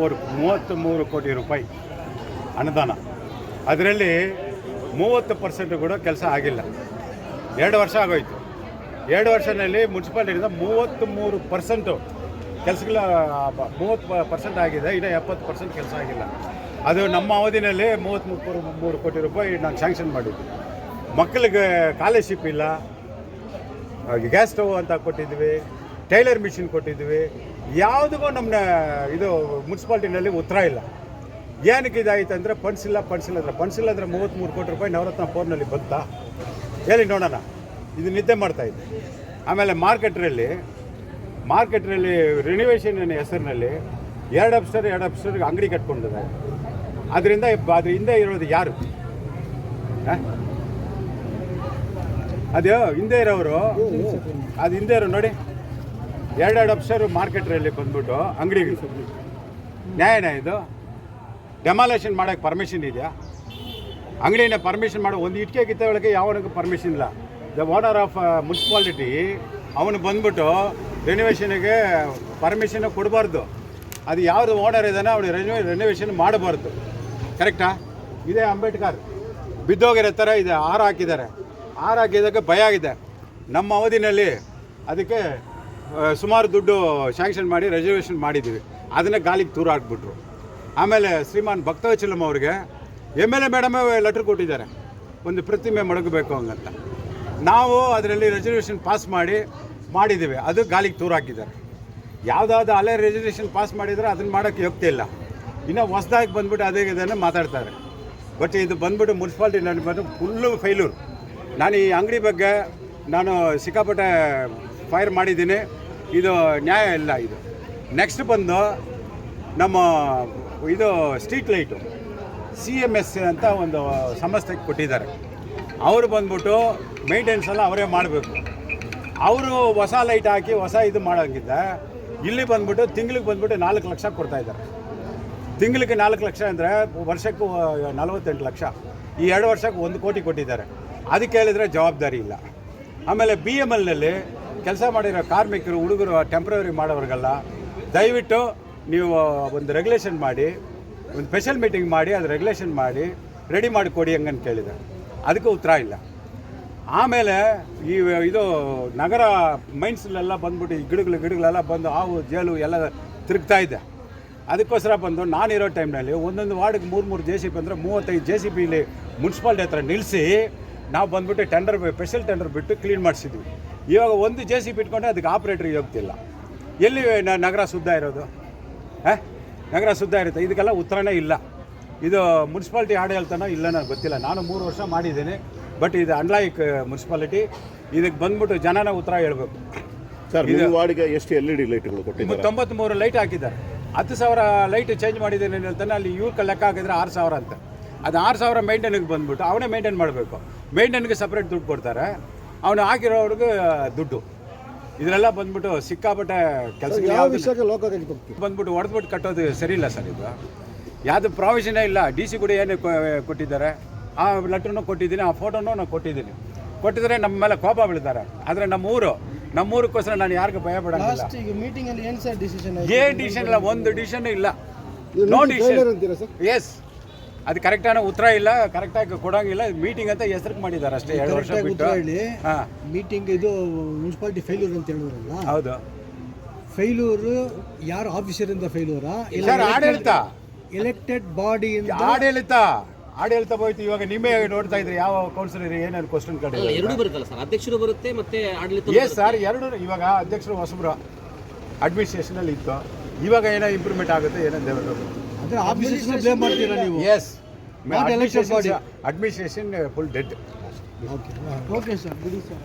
ಮೂವತ್ತು ಮೂರು ಕೋಟಿ ರೂಪಾಯಿ ಅನುದಾನ. ಅದರಲ್ಲಿ ಮೂವತ್ತು ಪರ್ಸೆಂಟ್ ಕೂಡ ಕೆಲಸ ಆಗಿಲ್ಲ. ಎರಡು ವರ್ಷ ಆಗೋಯ್ತು. ಎರಡು ವರ್ಷದಲ್ಲಿ ಮುನ್ಸಿಪಾಲಿಟಿಯಿಂದ ಮೂವತ್ತು ಮೂರು ಪರ್ಸೆಂಟು ಕೆಲಸಗಳ, ಮೂವತ್ತು ಪರ್ಸೆಂಟ್ ಆಗಿದೆ, ಇನ್ನು ಎಪ್ಪತ್ತು ಪರ್ಸೆಂಟ್ ಕೆಲಸ ಆಗಿಲ್ಲ. ಅದು ನಮ್ಮ ಅವಧಿನಲ್ಲಿ ಮೂವತ್ತ್ಮೂರು ಮೂರು ಕೋಟಿ ರೂಪಾಯಿ ನಾನು ಸ್ಯಾಂಕ್ಷನ್ ಮಾಡಿದ್ದೆ. ಮಕ್ಕಳಿಗೆ ಸ್ಕಾಲರ್ಶಿಪ್ ಇಲ್ಲ. ಗ್ಯಾಸ್ ಸ್ಟವ್ ಅಂತ ಕೊಟ್ಟಿದ್ವಿ, ಟೈಲರ್ ಮಿಷಿನ್ ಕೊಟ್ಟಿದ್ವಿ ಯಾವುದಕ್ಕೂ ನಮ್ಮ ಇದು ಮುನ್ಸಿಪಾಲ್ಟಿನಲ್ಲಿ ಉತ್ತರ ಇಲ್ಲ. ಏನಕ್ಕೆ ಇದಾಯಿತು ಅಂದರೆ ಫಂಡ್ಸ್ ಇಲ್ಲ ಫಂಡ್ಸ್ ಇಲ್ಲ ಅಂದರೆ ಫಂಡ್ಸ್ ಇಲ್ಲ ಅಂದರೆ ಮೂವತ್ತ್ಮೂರು ಕೋಟಿ ರೂಪಾಯಿ ನವರತ್ನ ಫೋನ್ನಲ್ಲಿ ಬಂತಾ. ಹೇಳಿ ನೋಡೋಣ. ಇದು ನಿದ್ದೆ ಮಾಡ್ತಾಯಿದ್ದೆ ಆಮೇಲೆ ಮಾರ್ಕೆಟ್ರಲ್ಲಿ ಮಾರ್ಕೆಟ್ರಲ್ಲಿ ರಿನಿವೇಷನ್ ಹೆಸರಿನಲ್ಲಿ ಎರಡು ಅಪ್ಸ್ಟರ್, ಎರಡು ಅಪ್ಸರ್ ಅಂಗಡಿ ಕಟ್ಕೊಂಡಿದ್ದಾರೆ. ಅದರಿಂದ ಅದ್ರ ಹಿಂದೆ ಇರೋದು ಯಾರು? ಅದು ಹಿಂದೆ ಇರೋರು ಅದು ಹಿಂದೆ ಇರೋ ನೋಡಿ. ಎರಡೆರಡು ಅಪ್ಸರು ಮಾರ್ಕೆಟ್ರಲ್ಲಿ ಬಂದ್ಬಿಟ್ಟು ಅಂಗಡಿಗೆ ನ್ಯಾಯನ ಇದು. ಡೆಮಾಲೇಷನ್ ಮಾಡೋಕ್ಕೆ ಪರ್ಮಿಷನ್ ಇದೆಯಾ? ಅಂಗಡಿನ ಪರ್ಮಿಷನ್ ಮಾಡೋ. ಒಂದು ಇಟ್ಟಿಗೆ ಕಿತ್ತೊಳಗೆ ಯಾವನಿಗೂ ಪರ್ಮಿಷನ್ ಇಲ್ಲ. ದ ಓನರ್ ಆಫ್ ಮುನ್ಸಿಪಾಲಿಟಿ ಅವನು ಬಂದ್ಬಿಟ್ಟು ರೆನೋವೇಷನ್ಗೆ ಪರ್ಮಿಷನ್ ಕೊಡಬಾರ್ದು. ಅದು ಯಾವುದು ಓನರ್ ಇದ್ದಾನೆ ಅವನು ರೆನೋ ರೆನೋವೇಷನ್ ಮಾಡಬಾರ್ದು. ಕರೆಕ್ಟಾ ಇದೇ ಅಂಬೇಡ್ಕರ್. ಬಿದ್ದೋಗಿರೋ ಥರ ಇದೆ. ಹಾರ ಹಾಕಿದ್ದಾರೆ. ಹಾರ ಹಾಕಿದ್ದಕ್ಕೆ ಭಯ ಆಗಿದೆ. ನಮ್ಮ ಅವಧಿನಲ್ಲಿ ಅದಕ್ಕೆ ಸುಮಾರು ದುಡ್ಡು ಶ್ಯಾಂಕ್ಷನ್ ಮಾಡಿ ರಿಸರ್ವೇಷನ್ ಮಾಡಿದ್ದೀವಿ. ಅದನ್ನೇ ಗಾಲಿಗೆ ತೂರು ಹಾಕ್ಬಿಟ್ರು. ಆಮೇಲೆ ಶ್ರೀಮಾನ್ ಭಕ್ತವಚಲಂ ಅವ್ರಿಗೆ, ಎಂ ಎಲ್ ಎ ಮೇಡಮೇ ಲೆಟ್ರ್ ಕೊಟ್ಟಿದ್ದಾರೆ. ಒಂದು ಪ್ರತಿಮೆ ಮಡಗಬೇಕು ಹಂಗಂತ. ನಾವು ಅದರಲ್ಲಿ ರಿಸರ್ವೇಷನ್ ಪಾಸ್ ಮಾಡಿ, ಮಾಡಿದ್ದೀವಿ. ಅದು ಗಾಲಿಗೆ ತೂರು ಹಾಕಿದ್ದಾರೆ. ಯಾವುದಾದ್ರು ಅಲೆ ರಿಸರ್ವೇಷನ್ ಪಾಸ್ ಮಾಡಿದರೆ ಅದನ್ನು ಮಾಡೋಕ್ಕೆ ಯೋಗ್ಯ ಇಲ್ಲ. ಇನ್ನು ಹೊಸದಾಗಿ ಬಂದ್ಬಿಟ್ಟು ಅದೇ ಇದನ್ನು ಮಾತಾಡ್ತಾರೆ. ಬಟ್ ಇದು ಬಂದ್ಬಿಟ್ಟು ಮುನ್ಸಿಪಾಲ್ಟಿ ನನಗೆ ಬಂದು ಫುಲ್ಲು ಫೈಲೂರು ನಾನು ಈ ಅಂಗಡಿ ಬಗ್ಗೆ ನಾನು ಸಿಕ್ಕಾಪಟ್ಟೆ ಫೈರ್ ಮಾಡಿದ್ದೀನಿ. ಇದು ನ್ಯಾಯ ಇಲ್ಲ ಇದು. ನೆಕ್ಸ್ಟ್ ಬಂದು ನಮ್ಮ ಇದು street light, C M S ಅಂತ ಒಂದು ಸಂಸ್ಥೆಗೆ ಕೊಟ್ಟಿದ್ದಾರೆ. ಅವರು ಬಂದ್ಬಿಟ್ಟು ಮೇಂಟೆನೆನ್ಸ್ ಎಲ್ಲ ಅವರೇ ಮಾಡಬೇಕು. ಅವರು ಹೊಸ ಲೈಟ್ ಹಾಕಿ ಹೊಸ ಇದು ಮಾಡೋಂಗಿದ್ದ. ಇಲ್ಲಿ ಬಂದ್ಬಿಟ್ಟು ತಿಂಗ್ಳಿಗೆ ಬಂದ್ಬಿಟ್ಟು ನಾಲ್ಕು ಲಕ್ಷ ಕೊಡ್ತಾ ಇದ್ದಾರೆ. ತಿಂಗಳಿಗೆ ನಾಲ್ಕು ಲಕ್ಷ ಅಂದರೆ ವರ್ಷಕ್ಕೂ ನಲವತ್ತೆಂಟು ಲಕ್ಷ. ಈ ಎರಡು ವರ್ಷಕ್ಕೆ ಒಂದು ಕೋಟಿ ಕೊಟ್ಟಿದ್ದಾರೆ. ಅದಕ್ಕೆ ಹೇಳಿದರೆ ಜವಾಬ್ದಾರಿ ಇಲ್ಲ. ಆಮೇಲೆ ಬಿ ಎಂ ಎಲ್ನಲ್ಲಿ ಕೆಲಸ ಮಾಡಿರೋ ಕಾರ್ಮಿಕರು, ಹುಡುಗರು ಟೆಂಪ್ರವರಿ ಮಾಡೋರಿಗೆಲ್ಲ ದಯವಿಟ್ಟು ನೀವು ಒಂದು ರೆಗ್ಯುಲೇಷನ್ ಮಾಡಿ, ಒಂದು ಸ್ಪೆಷಲ್ ಮೀಟಿಂಗ್ ಮಾಡಿ, ಅದು ರೆಗ್ಯುಲೇಷನ್ ಮಾಡಿ ರೆಡಿ ಮಾಡಿ ಕೊಡಿ ಹಂಗಂತ ಕೇಳಿದೆ. ಅದಕ್ಕೂ ಉತ್ತರ ಇಲ್ಲ. ಆಮೇಲೆ ಈ, ಇದು ನಗರ ಮೈನ್ಸ್ಲೆಲ್ಲ ಬಂದ್ಬಿಟ್ಟು ಈ ಗಿಡಗಳು, ಗಿಡಗಳೆಲ್ಲ ಬಂದು ಹಾವು, ಜೇಲು ಎಲ್ಲ ತಿರುಗ್ತಾ ಇದೆ. ಅದಕ್ಕೋಸ್ಕರ ಬಂದು ನಾನಿರೋ ಟೈಮ್ನಲ್ಲಿ ಒಂದೊಂದು ವಾರ್ಡ್ಗೆ ಮೂರು ಮೂರು ಜೆ ಸಿ ಬಿ ಅಂದರೆ ಮೂವತ್ತೈದು ಜೆ ಸಿ ಪಿಲಿ ಮುನ್ಸಿಪಾಲ್ಟಿ ಹತ್ರ ನಿಲ್ಲಿಸಿ ನಾವು ಬಂದ್ಬಿಟ್ಟು ಟೆಂಡರ್ ಸ್ಪೆಷಲ್ ಟೆಂಡರ್ ಬಿಟ್ಟು ಕ್ಲೀನ್ ಮಾಡಿಸಿದ್ವಿ. ಇವಾಗ ಒಂದು ಜೆ ಸಿ ಬಿಟ್ಕೊಂಡ್ರೆ ಅದಕ್ಕೆ ಆಪ್ರೇಟ್ರಿಗೆ ಹೋಗ್ತಿಲ್ಲ ಎಲ್ಲಿ ನಗರ ಶುದ್ಧ ಇರೋದು? ಹಾಂ? ನಗರ ಶುದ್ಧ ಇರುತ್ತೆ. ಇದಕ್ಕೆಲ್ಲ ಉತ್ತರನೇ ಇಲ್ಲ. ಇದು ಮುನ್ಸಿಪಾಲ್ಟಿ ಆಡಳಿತನೋ ಇಲ್ಲ ನನಗೆ ಗೊತ್ತಿಲ್ಲ. ನಾನು ಮೂರು ವರ್ಷ ಮಾಡಿದ್ದೀನಿ. ಬಟ್ ಇದು ಅನ್ಲೈಕ್ ಮುನ್ಸಿಪಾಲಿಟಿ ಇದಕ್ಕೆ ಬಂದ್ಬಿಟ್ಟು ಜನನ ಉತ್ತರ ಹೇಳ್ಬೇಕು. ಸರ್ ಇದು ವಾರ್ಡ್ಗೆ ಎಷ್ಟು ಎಲ್ ಇ ಡಿ ಲೈಟ್ಗಳು ಕೊಟ್ಟಿದ್ದಾರೆ? ತೊಂಬತ್ಮೂರು ಲೈಟ್ ಹಾಕಿದ್ದಾರೆ. ಹತ್ತು ಸಾವಿರ ಲೈಟ್ ಚೇಂಜ್ ಮಾಡಿದ್ದೇನೆ ಹೇಳ್ತಾನೆ ಅಲ್ಲಿ ಇವ್ರ ಲೆಕ್ಕ ಹಾಕಿದ್ರೆ ಆರು ಸಾವಿರ ಅಂತ. ಅದು ಆರು ಸಾವಿರ ಮೇಂಟೆನಿಗೆ ಬಂದ್ಬಿಟ್ಟು ಅವನೇ ಮೇಂಟೈನ್ ಮಾಡಬೇಕು. ಮೇಂಟೈನ್ಗೆ ಸಪ್ರೇಟ್ ದುಡ್ಡು ಕೊಡ್ತಾರೆ. ಅವನು ಹಾಕಿರೋರಿಗೆ ದುಡ್ಡು. ಇದರೆಲ್ಲ ಬಂದ್ಬಿಟ್ಟು ಸಿಕ್ಕಾಪಟ್ಟೆ ಕೆಲಸ ಯಾವ ವಿಷಯಕ್ಕೆ ಹೋಗ್ತೀವಿ ಬಂದ್ಬಿಟ್ಟು ಹೊಡೆದ್ಬಿಟ್ಟು ಕಟ್ಟೋದು ಸರಿ ಇಲ್ಲ ಸರ್ ಇದು. ಯಾವುದು ಪ್ರಾವಿಷನೇ ಇಲ್ಲ. ಡಿ ಸಿ ಕೂಡ ಏನು ಕೊಟ್ಟಿದ್ದಾರೆ. ಆ ಲೆಟ್ರನ್ನು ಕೊಟ್ಟಿದ್ದೀನಿ ಆ ಫೋಟೋನೂ ನಾನು ಕೊಟ್ಟಿದ್ದೀನಿ. ಕೊಟ್ಟಿದ್ರೆ ನಮ್ಮ ಮೇಲೆ ಕೋಪ ಬೀಳ್ತಾರೆ. ಆದರೆ ನಮ್ಮ ಊರು ನಮ್ಮ ಊರಿಗೋಸ್ಕರ ನಾನು ಯಾರಿಗೂ ಭಯ ಅಲ್ಲಿ ಏನು ಸರ್ ಡಿಸಿಷನ್ ಏನ್ ಡಿಸಿಷನ್ ಇಲ್ಲ? ಒಂದು ಡಿಸಿಷನ್ ಇಲ್ಲ. ನೋ ಡಿಸಿಷನ್ ಎಸ್ ಅದು ಕರೆಕ್ಟಾನ ಉತ್ತರ ಇಲ್ಲ ಕರೆಕ್ಟಾಗಿ ಕೊಡೋಂಗಿಲ್ಲ ಮೀಟಿಂಗ್ ಅಂತ ಹೆಸರು ಮಾಡಿದ್ದಾರೆ ಅಷ್ಟೇ ಎರಡು ವರ್ಷ ಕರೆಕ್ಟಾಗಿ ಬಿಟ್ಟು. ಉತ್ತರ ಹೇಳಿ. ಹಾಂ. ಮೀಟಿಂಗ್ ಇದು ಮುನ್ಸಿಪಾಲಿಟಿ ಫೇಲ್ಯೂರ್ ಅಂತ ಹೇಳಿದ್ರಲ್ಲ? ಹೌದು. ಫೇಲ್ಯೂರ್ ಯಾರು ಆಫೀಸರಿಂದ ಫೇಲ್ಯೂರಾ ಸರ್ ಆಡಳಿತ. ಎಲೆಕ್ಟೆಡ್ ಬಾಡಿ ಆಡಳಿತ. ಆಡಳಿತ ಹೋಯ್ತು ಇವಾಗ ನಿಮ್ಮೇ ನೋಡ್ತಾ ಇದ್ರೆ ಯಾವ ಕೌನ್ಸಿಲರ್ ಏನೇನು ಕ್ವಶನ್ ಕಡೆ ಎರಡು ಬರುತ್ತಲ್ಲ ಸರ್? ಅಧ್ಯಕ್ಷರು ಬರುತ್ತೆ ಮತ್ತೆ ಆಡಳಿತ ಎಸ್ ಸರ್ ಎರಡು ಇವಾಗ ಅಧ್ಯಕ್ಷರು ಹೊಸಬ್ರು. ಅಡ್ಮಿನಿಸ್ಟ್ರೇಷನಲ್ಲಿ ಇತ್ತು. ಇವಾಗ ಏನೋ ಇಂಪ್ರೂವ್ಮೆಂಟ್ ಆಗುತ್ತೆ ಏನೋ ದೇವರು ಬ್ಲೇಮ್ ಮಾಡ್ತೀರಾ ನೀವು? Yes body. Administration full dead okay sir ಬಿಡಿ ಸರ್